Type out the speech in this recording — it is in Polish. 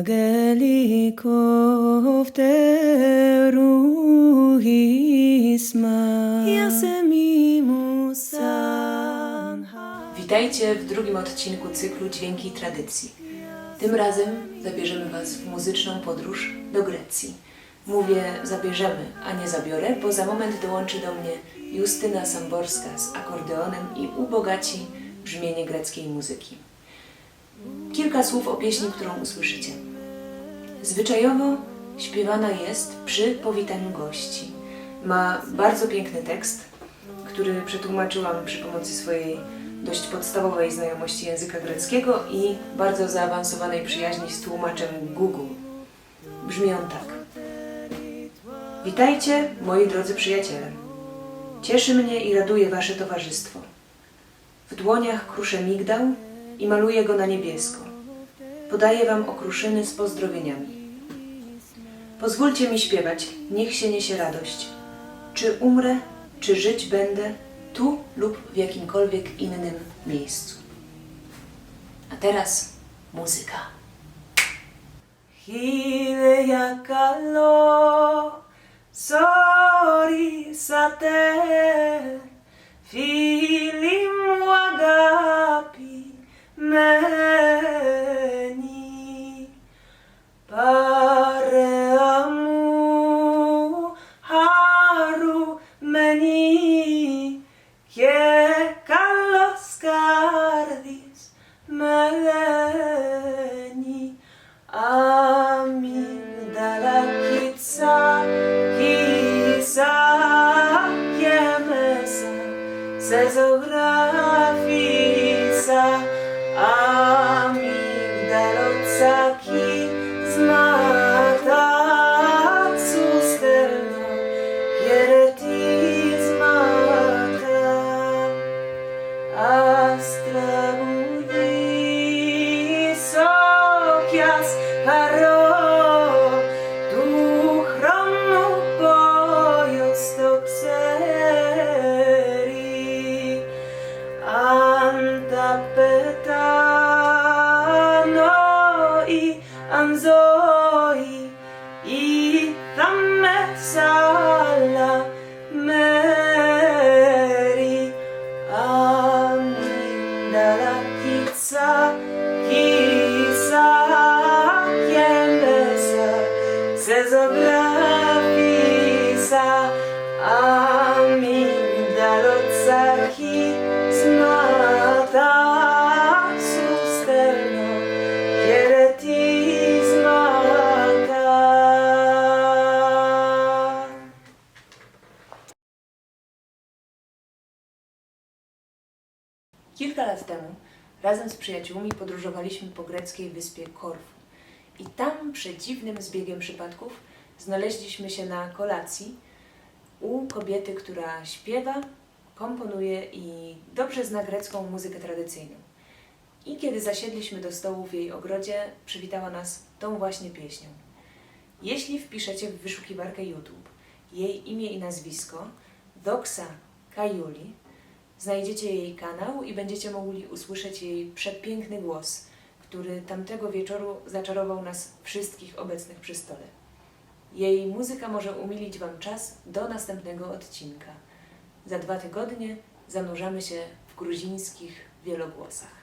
angelików te ruhi sma. Witajcie w drugim odcinku cyklu Dźwięki i Tradycji. Tym razem zabierzemy Was w muzyczną podróż do Grecji. Mówię zabierzemy, a nie zabiorę, bo za moment dołączy do mnie Justyna Samborska z akordeonem i ubogaci brzmienie greckiej muzyki. Kilka słów o pieśni, którą usłyszycie. Zwyczajowo śpiewana jest przy powitaniu gości. Ma bardzo piękny tekst, który przetłumaczyłam przy pomocy swojej dość podstawowej znajomości języka greckiego i bardzo zaawansowanej przyjaźni z tłumaczem Google. Brzmi on tak. Witajcie, moi drodzy przyjaciele. Cieszy mnie i raduje wasze towarzystwo. W dłoniach kruszę migdał i maluję go na niebiesko. Podaję wam okruszyny z pozdrowieniami. Pozwólcie mi śpiewać, niech się niesie radość. Czy umrę, czy żyć będę, tu lub w jakimkolwiek innym miejscu. A teraz muzyka. Hide yakalo, sori satel. Καλός καρδής μελένη. Αμύγδαλα κίτσα, κίσα και μέσα σε ζωγράφισα ας τραγουδήσω κι ας χαρώ του χρόνου πόιος το ξέρει. Αν τα πετάνω ή αν ζω ή θα με σ' Kilka lat temu razem z przyjaciółmi podróżowaliśmy po greckiej wyspie Korfu. I tam, przed dziwnym zbiegiem przypadków, znaleźliśmy się na kolacji u kobiety, która śpiewa, komponuje i dobrze zna grecką muzykę tradycyjną. I kiedy zasiedliśmy do stołu w jej ogrodzie, przywitała nas tą właśnie pieśnią. Jeśli wpiszecie w wyszukiwarkę YouTube jej imię i nazwisko, Doxa Kajuli, znajdziecie jej kanał i będziecie mogli usłyszeć jej przepiękny głos, który tamtego wieczoru zaczarował nas wszystkich obecnych przy stole. Jej muzyka może umilić Wam czas do następnego odcinka. Za dwa tygodnie zanurzamy się w gruzińskich wielogłosach.